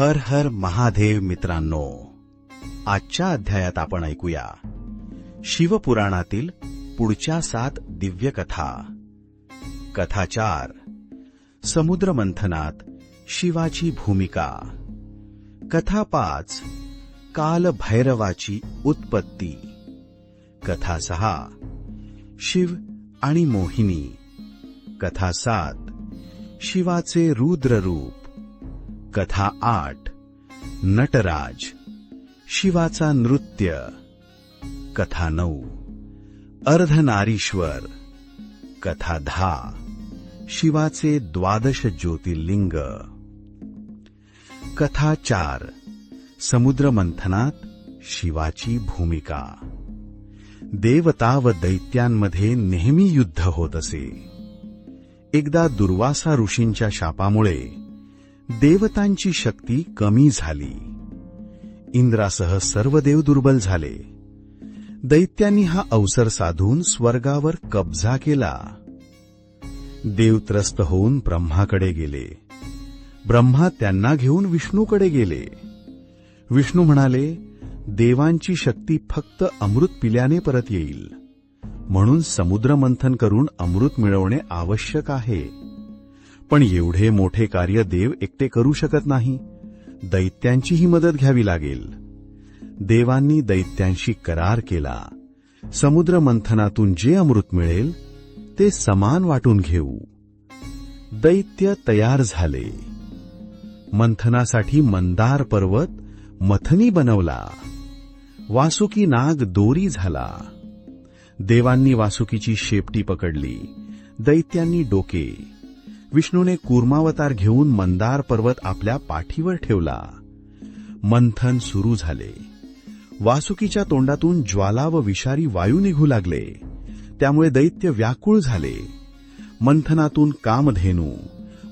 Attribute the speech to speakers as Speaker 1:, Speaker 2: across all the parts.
Speaker 1: हर हर महादेव मित्रांनो आजच्या अध्यायात आपण ऐकूया शिवपुराणातील पुढच्या सात दिव्य कथा कथा चार समुद्र मंथनात शिवाची भूमिका. कथा पाच. कालभैरवाची उत्पत्ती. कथा सहा. शिव आणि मोहिनी. कथा सात. शिवाचे रुद्र रूप कथा आठ. नटराज. शिवाचा नृत्य. कथा नऊ. अर्धनारीश्वर. कथा दहा. शिवाचे द्वादश ज्योतिर्लिंग. कथा चार. समुद्र मंथनात शिवाची भूमिका. देवता व दैत्यांमध्ये नेहमी युद्ध होत असे. एकदा दुर्वासा ऋषींच्या शापामुळे देवतांची शक्ती कमी झाली. इंद्रासह सर्व देव दुर्बल झाले. दैत्यांनी हा अवसर साधून स्वर्गावर कब्जा केला. देव त्रस्त होऊन ब्रह्माकडे गेले. ब्रह्मा त्यांना घेऊन विष्णूकडे गेले. विष्णू म्हणाले देवांची शक्ती फक्त अमृत पिल्याने परत येईल. म्हणून समुद्र मंथन करून अमृत मिळवणे आवश्यक आहे. पण एवढे मोठे कार्य देव एकटे करू शकत नाही. दैत्यांचीही मदत घ्यावी लागेल. देवांनी दैत्यांशी करार केला. समुद्र मंथनातून जे अमृत मिळेल ते समान वाटून घेऊ. दैत्य तयार झाले. मंथनासाठी मंदार पर्वत मथनी बनवला. वासुकी नाग दोरी झाला. देवांनी वासुकीची शेपटी पकडली. दैत्यांनी डोके विष्णूने कूर्मावतार घेऊन मंदार पर्वत आपल्या पाठीवर ठेवला. मंथन सुरू झाले. वासुकीच्या तोंडातून ज्वाला व विषारी वायू निघू लागले. त्यामुळे दैत्य व्याकुळ झाले. मंथनातून कामधेनू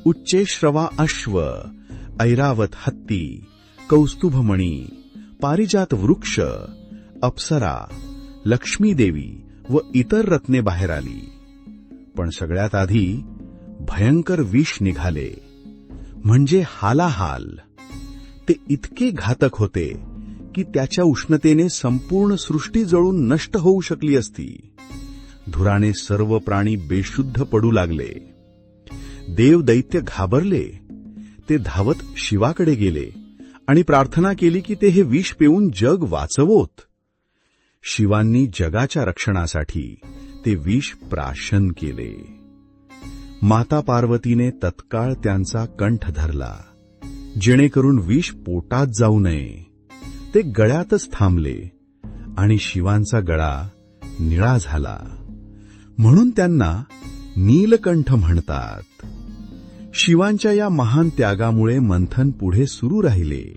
Speaker 1: उच्चेश्रवा अश्व ऐरावत हत्ती कौस्तुभमणी पारिजात वृक्ष अप्सरा लक्ष्मीदेवी व इतर रत्ने बाहेर आली. पण सगळ्यात आधी भयंकर विष निघाले. म्हणजे हालाहाल. ते इतके घातक होते की त्याच्या उष्णतेने संपूर्ण सृष्टी जळून नष्ट होऊ शकली असती. धुराने सर्व प्राणी बेशुद्ध पडू लागले. देव दैत्य घाबरले. ते धावत शिवाकडे गेले आणि प्रार्थना केली की ते हे विष पिऊन जग वाचवोत. शिवांनी जगाच्या रक्षणासाठी ते विष प्राशन केले. माता पार्वतीने तत्काळ त्यांचा कंठ धरला. जेणेकरून विष पोटात जाऊ नये. ते गळ्यातच थांबले आणि शिवांचा गळा निळा झाला. म्हणून त्यांना नीलकंठ म्हणतात. शिवांच्या या महान त्यागामुळे मंथन पुढे सुरू राहिले.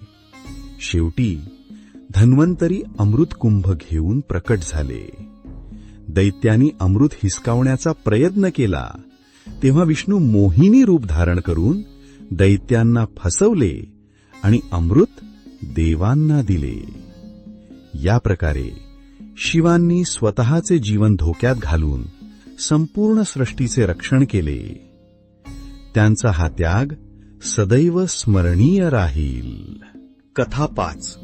Speaker 1: शेवटी धन्वंतरी अमृतकुंभ घेऊन प्रकट झाले. दैत्यांनी अमृत हिसकावण्याचा प्रयत्न केला. तेव्हा विष्णू मोहिनी रूप धारण करून दैत्यांना फसवले आणि अमृत देवांना दिले. या प्रकारे शिवांनी स्वतःचे जीवन धोक्यात घालून संपूर्ण सृष्टीचे रक्षण केले. त्यांचा हा त्याग सदैव स्मरणीय राहील. कथा पाच.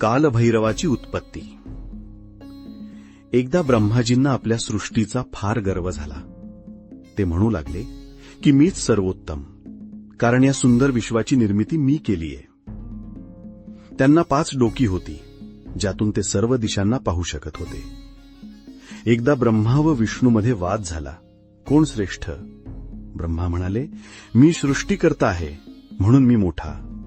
Speaker 1: कालभैरवाची उत्पत्ती. एकदा ब्रह्माजींना आपल्या सृष्टीचा फार गर्व झाला. ते म्हणू लागले की मीच सर्वोत्तम कारण या सुंदर विश्वाची निर्मिती मी केलीये. त्यांना पाच डोकी होती ज्यातून ते सर्व दिशांना पाहू शकत होते. एकदा ब्रह्मा व विष्णूमध्ये वाद झाला कोण श्रेष्ठ? ब्रह्मा म्हणाले मी सृष्टीकर्ता आहे म्हणून मी मोठा.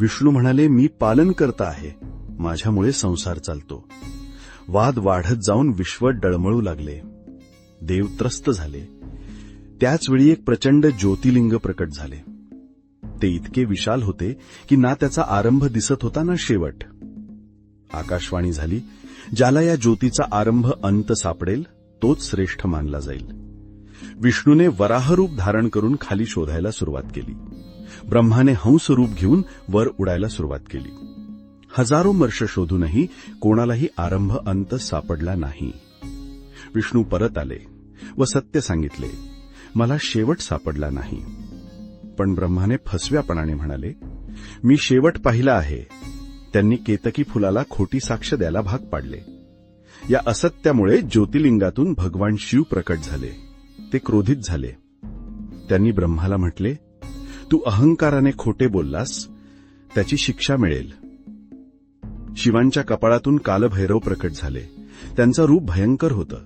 Speaker 1: विष्णू म्हणाले मी पालन करता आहे माझ्यामुळे संसार चालतो. वाद वाढत जाऊन विश्व डळमळू लागले. देव त्रस्त झाले. त्याचवेळी एक प्रचंड ज्योतिलिंग प्रकट झाले. ते इतके विशाल होते की ना त्याचा आरंभ दिसत होता ना शेवट. आकाशवाणी झाली ज्याला या ज्योतीचा आरंभ अंत सापडेल तोच श्रेष्ठ मानला जाईल. विष्णूने वराहरूप धारण करून खाली शोधायला सुरुवात केली. ब्रह्माने हंसरूप घेऊन वर उडायला सुरुवात केली. हजारो वर्ष शोधूनही कोणालाही आरंभ अंत सापडला नाही. विष्णू परत आले व सत्य सांगितले मला शेवट सापडला नाही. पण ब्रह्माने फसव्यापणाने म्हणाले मी शेवट पाहिला आहे. त्यांनी केतकी फुलाला खोटी साक्ष द्यायला भाग पाडले. या असत्यामुळे ज्योतिलिंगातून भगवान शिव प्रकट झाले. ते क्रोधित झाले. त्यांनी ब्रह्माला म्हटले तू अहंकाराने खोटे बोललास त्याची शिक्षा मिळेल. शिवांच्या कपाळातून कालभैरव प्रकट झाले. त्यांचं रूप भयंकर होतं.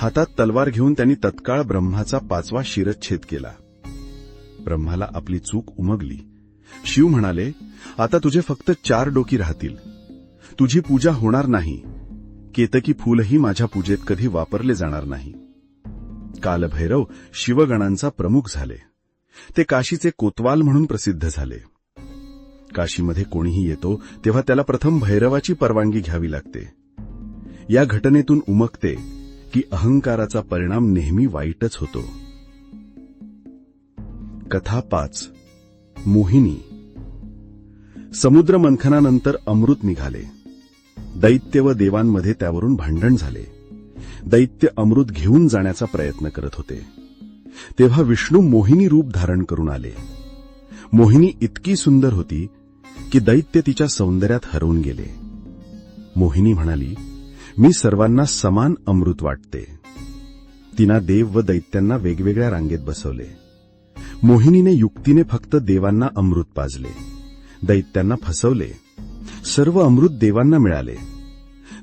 Speaker 1: हातात तलवार घेऊन त्यांनी तत्काळ ब्रह्माचा पाचवा शिरच्छेद केला. ब्रह्माला आपली चूक उमगली. शिव म्हणाले आता तुझे फक्त चार डोकी राहतील. तुझी पूजा होणार नाही. केतकी फूलही माझ्या पूजेत कधी वापरले जाणार नाही. कालभैरव शिवगणांचा प्रमुख झाले. ते काशीचे कोतवाल म्हणून प्रसिद्ध झाले. काशीमध्ये कोणीही येतो तेव्हा त्याला प्रथम भैरवाची परवानगी घ्यावी लागते. या घटनेतून उमकते की अहंकाराचा परिणाम नेहमी वाईटच होतो. कथा पाच. मोहिनी. समुद्र मंथनानंतर अमृत निघाले. दैत्य व देवांमध्ये त्यावरून भांडण झाले. दैत्य अमृत घेऊन जाण्याचा प्रयत्न करत होते. तेव्हा विष्णू मोहिनी रूप धारण करून आले. मोहिनी इतकी सुंदर होती की दैत्य तिच्या सौंदर्यात हरवून गेले. मोहिनी म्हणाली मी सर्वांना समान अमृत वाटते. तिना देव व दैत्यांना वेगवेगळ्या रांगेत बसवले. मोहिनीने युक्तीने फक्त देवांना अमृत पाजले. दैत्यांना फसवले. सर्व अमृत देवांना मिळाले.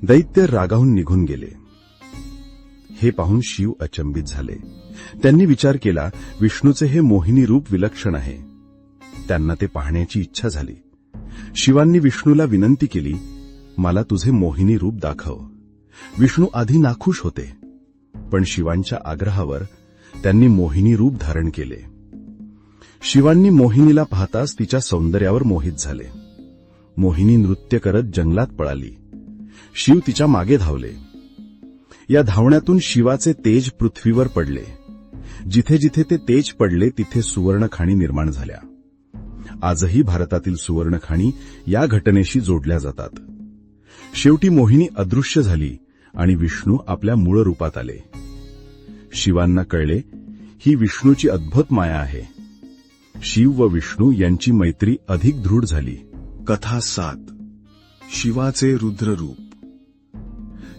Speaker 1: दैत्य रागाहून निघून गेले. हे पाहून शिव अचंबित झाले. त्यांनी विचार केला विष्णूचे हे मोहिनी रूप विलक्षण आहे. त्यांना ते पाहण्याची इच्छा झाली. शिवांनी विष्णूला विनंती केली मला तुझे मोहिनी रूप दाखव. विष्णू आधी नाखुश होते पण शिवांच्या आग्रहावर त्यांनी मोहिनी रूप धारण केले. शिवांनी मोहिनीला पाहताच तिच्या सौंदर्यावर मोहित झाले. मोहिनी नृत्य करत जंगलात पळाली. शिव तिच्यामागे धावले. या धावण्यातून शिवाचे तेज पृथ्वीवर पडले. जिथे जिथे ते तेज पडले तिथे सुवर्णखाणी निर्माण झाल्या. आजही भारतातील सुवर्णखाणी या घटनेशी जोडल्या जातात. शेवटी मोहिनी अदृश्य झाली. आणि विष्णू आपल्या मूळ रूपात आले. शिवांना कळले ही विष्णूची अद्भुत माया आहे. शिव व विष्णू यांची मैत्री अधिक दृढ झाली. कथा सात. शिवाचे रुद्ररूप.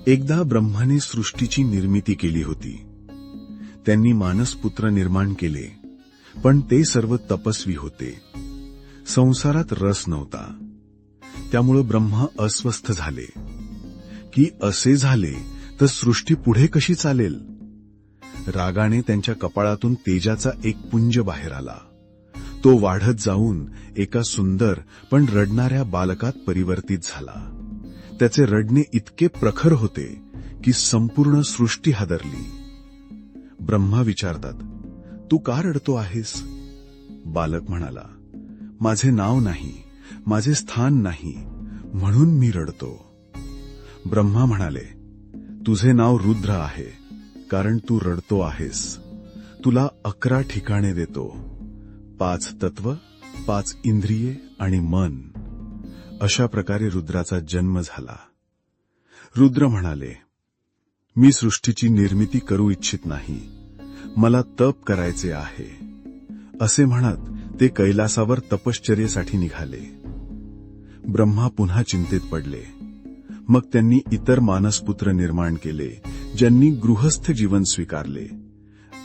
Speaker 1: एकदा ब्रह्माने सृष्टीची निर्मिती केली होती. त्यांनी मानसपुत्र निर्माण केले पण ते सर्व तपस्वी होते. संसारात रस नव्हता. त्यामुळं ब्रह्मा अस्वस्थ झाले. की असे झाले तर सृष्टी पुढे कशी चालेल? रागाने त्यांच्या कपाळातून तेजाचा एक पुंज बाहेर आला. तो वाढत जाऊन एका सुंदर पण रडणाऱ्या बालकात परिवर्तित झाला. त्याचे रडणे इतके प्रखर होते की संपूर्ण सृष्टी हादरली. ब्रह्मा विचारतात तू का रडतो आहेस? बालक म्हणाला माझे नाव नाही माझे स्थान नाही म्हणून मी रडतो. ब्रह्मा म्हणाले तुझे नाव रुद्र आहे कारण तू रडतो आहेस. तुला अकरा ठिकाणे देतो. पाच तत्व पाच इंद्रिये आणि मन. अशा प्रकारे रुद्राचा जन्म झाला. रुद्र म्हणाले मी सृष्टीची निर्मिती करू इच्छित नाही. मला तप करायचे आहे. असे म्हणत ते कैलासावर तपश्चर्येसाठी निघाले. ब्रह्मा पुन्हा चिंतेत पडले. मग त्यांनी इतर मानसपुत्र निर्माण केले ज्यांनी गृहस्थ जीवन स्वीकारले.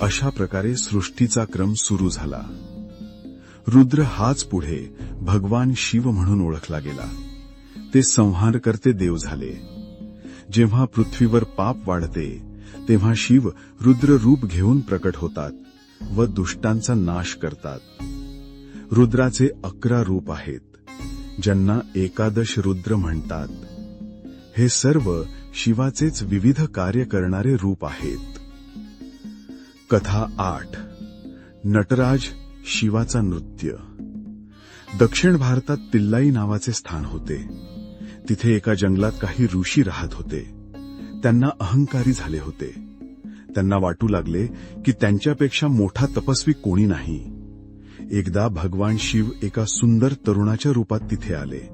Speaker 1: अशा प्रकारे सृष्टीचा क्रम सुरू झाला. रुद्र हाच पुढे भगवान शिव म्हणून ओळखला गेला. ते संहार करते देव झाले. जेव्हा पृथ्वीवर पाप वाढते तेव्हा शिव रुद्र रूप घेऊन प्रकट होतात व दुष्टांचा नाश करतात. रुद्राचे अकरा रूप आहेत ज्यांना एकादश रुद्र म्हणतात. हे सर्व शिवाचेच विविध कार्य करणारे रूप आहेत. कथा आठ. नटराज शिवाचा नृत्य. दक्षिण भारतात तिल्लाई नावाचे स्थान होते. तिथे एका जंगलात काही ऋषी राहत होते. त्यांना अहंकारी झाले होते. त्यांना वाटू लागले की त्यांच्यापेक्षा मोठा तपस्वी कोणी नाही. एकदा भगवान शिव एका सुंदर तरुणाच्या रूपात तिथे आले.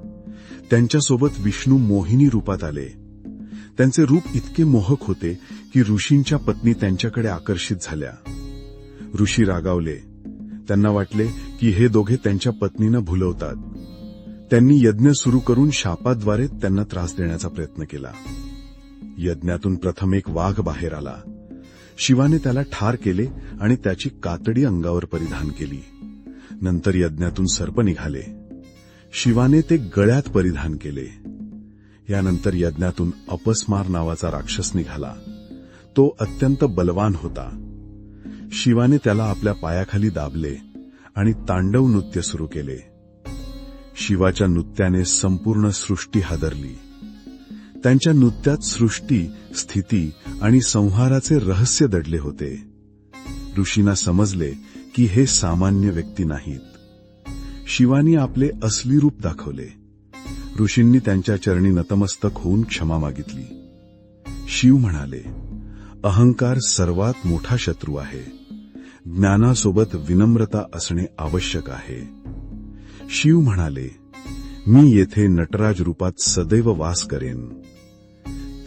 Speaker 1: त्यांच्यासोबत विष्णू मोहिनी रूपात आले. त्यांचे रूप इतके मोहक होते की ऋषींच्या पत्नी त्यांच्याकडे आकर्षित झाल्या. ऋषी रागावले. त्यांना वाटले की हे दोघे त्यांच्या पत्नीनं भुलवतात. त्यांनी यज्ञ सुरू करून शापाद्वारे त्यांना त्रास देण्याचा प्रयत्न केला. यज्ञातून प्रथम एक वाघ बाहेर आला. शिवाने त्याला ठार केले आणि त्याची कातडी अंगावर परिधान केली. नंतर यज्ञातून सर्प निघाले. शिवाने ते गळ्यात परिधान केले. यानंतर यज्ञातून अपस्मार नावाचा राक्षस निघाला. तो अत्यंत बलवान होता. शिवाने त्याला आपल्या पायाखाली दाबले आणि तांडव नृत्य सुरू केले. शिवाच्या नृत्याने संपूर्ण सृष्टी हादरली. त्यांच्या नृत्यात सृष्टी स्थिती आणि संहाराचे रहस्य दडले होते. ऋषींना समजले की हे सामान्य व्यक्ती नाहीत. शिवानी आपले असली रूप दाखवले. ऋषींनी त्यांच्या चरणी नतमस्तक होऊन क्षमा मागितली. शिव म्हणाले अहंकार सर्वात मोठा शत्रू आहे. ज्ञानासोबत विनम्रता असणे आवश्यक आहे. शिव म्हणाले मी येथे नटराज रूपात सदैव वास करेन.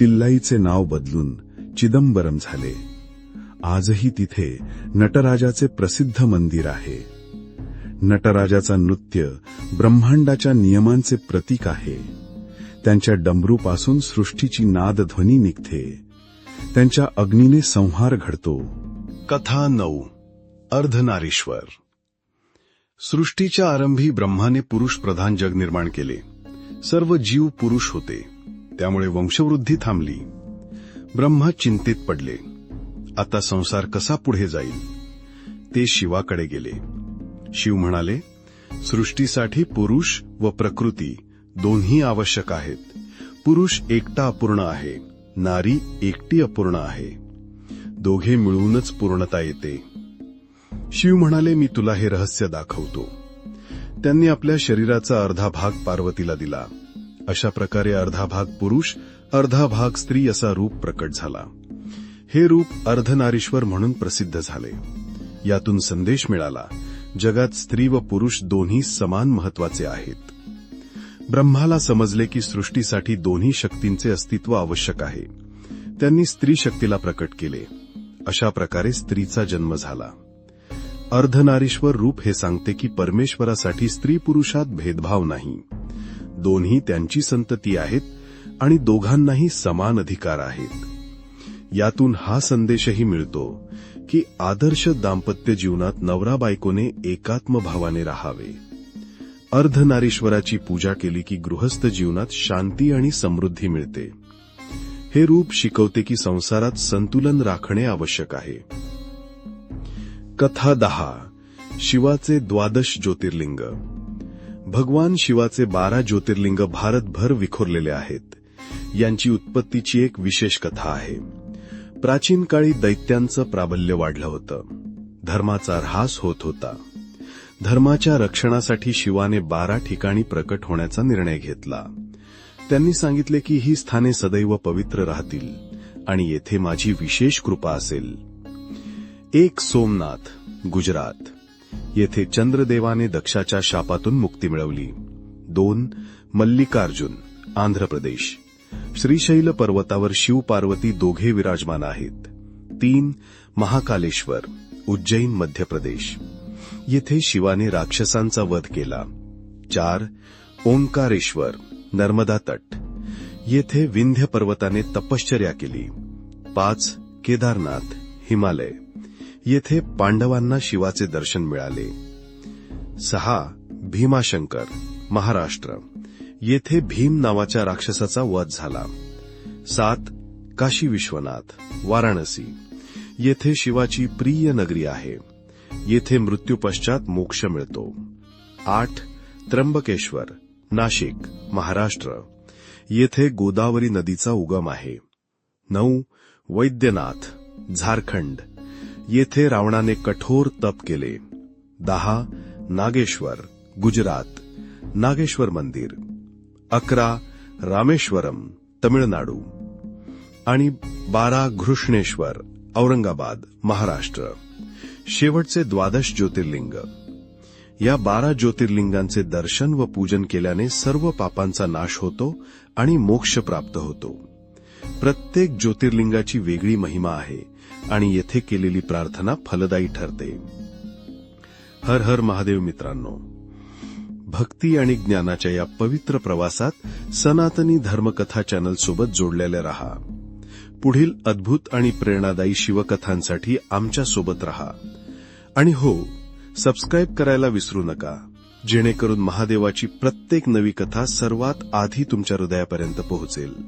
Speaker 1: तिल्लाईचे नाव बदलून चिदंबरम झाले. आजही तिथे नटराजाचे प्रसिद्ध मंदिर आहे. नटराजाचा नृत्य ब्रह्मांडाच्या नियमांचे प्रतीक आहे. त्यांच्या डमरूपासून सृष्टीची नादध्वनी निघते. त्यांच्या अग्नीने संहार घडतो. कथा नऊ. अर्धनारीश्वर. सृष्टीच्या आरंभी ब्रह्माने पुरुष प्रधान जग निर्माण केले. सर्व जीव पुरुष होते. त्यामुळे वंशवृद्धी थांबली. ब्रह्मा चिंतित पडले. आता संसार कसा पुढे जाईल? ते शिवाकडे गेले. शिव म्हणाले सृष्टीसाठी पुरुष व प्रकृती दोन्ही आवश्यक आहेत. पुरुष एकटा अपूर्ण आहे नारी एकटी अपूर्ण आहे. दोघे मिळूनच पूर्णता येते. शिव म्हणाले मी तुला हे रहस्य दाखवतो. त्यांनी आपल्या शरीराचा अर्धा भाग पार्वतीला दिला. अशा प्रकारे अर्धा भाग पुरुष अर्धा भाग स्त्री असा रूप प्रकट झाला. हे रूप अर्धनारीश्वर म्हणून प्रसिद्ध झाले. यातून संदेश मिळाला. जगात स्त्री व पुरुष दोन्ही समान महत्त्वाचे आहेत. ब्रह्माला समजले की सृष्टीसाठी दोन्ही शक्तींचे अस्तित्व आवश्यक आहे. त्यांनी स्त्री शक्तीला प्रकट केले. अशा प्रकारे स्त्रीचा जन्म झाला. अर्धनारीश्वर रूप हे सांगते की परमेश्वरासाठी स्त्री पुरुषात भेदभाव नाही. दोन्ही त्यांची संतती आहेत आणि दोघांनाही समान अधिकार आहेत. यातून हा संदेशही मिळतो. की आदर्श दाम्पत्य जीवनात नवरा बायकोने एकात्म भावाने राहावे. अर्धनारीश्वराची पूजा केली की गृहस्थ जीवनात शांती आणि समृद्धी मिळते. हे रूप शिकवते की संसारात संतुलन राखणे आवश्यक आहे. कथा दहा. शिवाचे द्वादश ज्योतिर्लिंग. भगवान शिवाचे बारा ज्योतिर्लिंग भारतभर विखुरलेले आहेत. यांची उत्पत्तीची एक विशेष कथा आहे. प्राचीन काळी दैत्यांचं प्राबल्य वाढलं होतं. धर्माचा ऱ्हास होत होता. धर्माच्या रक्षणासाठी शिवाने बारा ठिकाणी प्रकट होण्याचा निर्णय घेतला. त्यांनी सांगितले की ही स्थाने सदैव पवित्र राहतील आणि येथे माझी विशेष कृपा असेल. एक सोमनाथ गुजरात. येथे चंद्रदेवाने दक्षाच्या शापातून मुक्ती मिळवली. दोन मल्लिकार्जुन आंध्र प्रदेश. श्रीशैल पर्वतावर शिव पार्वती दोघे विराजमान आहेत. तीन महाकालेश्वर उज्जैन मध्य प्रदेश. येथे शिवाने राक्षसांचा वध केला. चार ओंकारेश्वर नर्मदा तट. येथे विंध्य पर्वताने तपश्चर्या केली. पाच केदारनाथ हिमालय. येथे पांडवांना शिवाचे दर्शन मिळाले. सहा भीमाशंकर महाराष्ट्र. येथे भीम नावाच्या राक्षसाचा वध झाला. सात काशी विश्वनाथ वाराणसी. येथे शिवाची प्रिय नगरी आहे. येथे मृत्यूपश्चात मोक्ष मिळतो. आठ त्र्यंबकेश्वर नाशिक महाराष्ट्र. येथे गोदावरी नदीचा उगम आहे. नऊ वैद्यनाथ झारखंड. येथे रावणाने कठोर तप केले. दहा नागेश्वर गुजरात. नागेश्वर मंदिर. अकरा रामेश्वरम तमिळनाडू. आणि बारा घृष्णेश्वर औरंगाबाद महाराष्ट्र. शेवटचे द्वादश ज्योतिर्लिंग. या बारा ज्योतिर्लिंगांचे दर्शन व पूजन केल्याने सर्व पापांचा नाश होतो आणि मोक्ष प्राप्त होतो. प्रत्येक ज्योतिर्लिंगाची वेगळी महिमा आहे आणि येथे केलेली प्रार्थना फलदायी ठरते. हर हर महादेव मित्रांनो भक्ती आणि ज्ञानाच्या या पवित्र प्रवासात सनातनी धर्मकथा चॅनल सोबत जोडलेले रहा. पुढील अद्भुत आणि प्रेरणादायी शिवकथांसाठी आमच्यासोबत रहा. आणि हो सबस्क्राईब करायला विसरू नका जेणेकरून महादेवाची प्रत्येक नवी कथा सर्वात आधी तुमच्या हृदयापर्यंत पोहोचेल.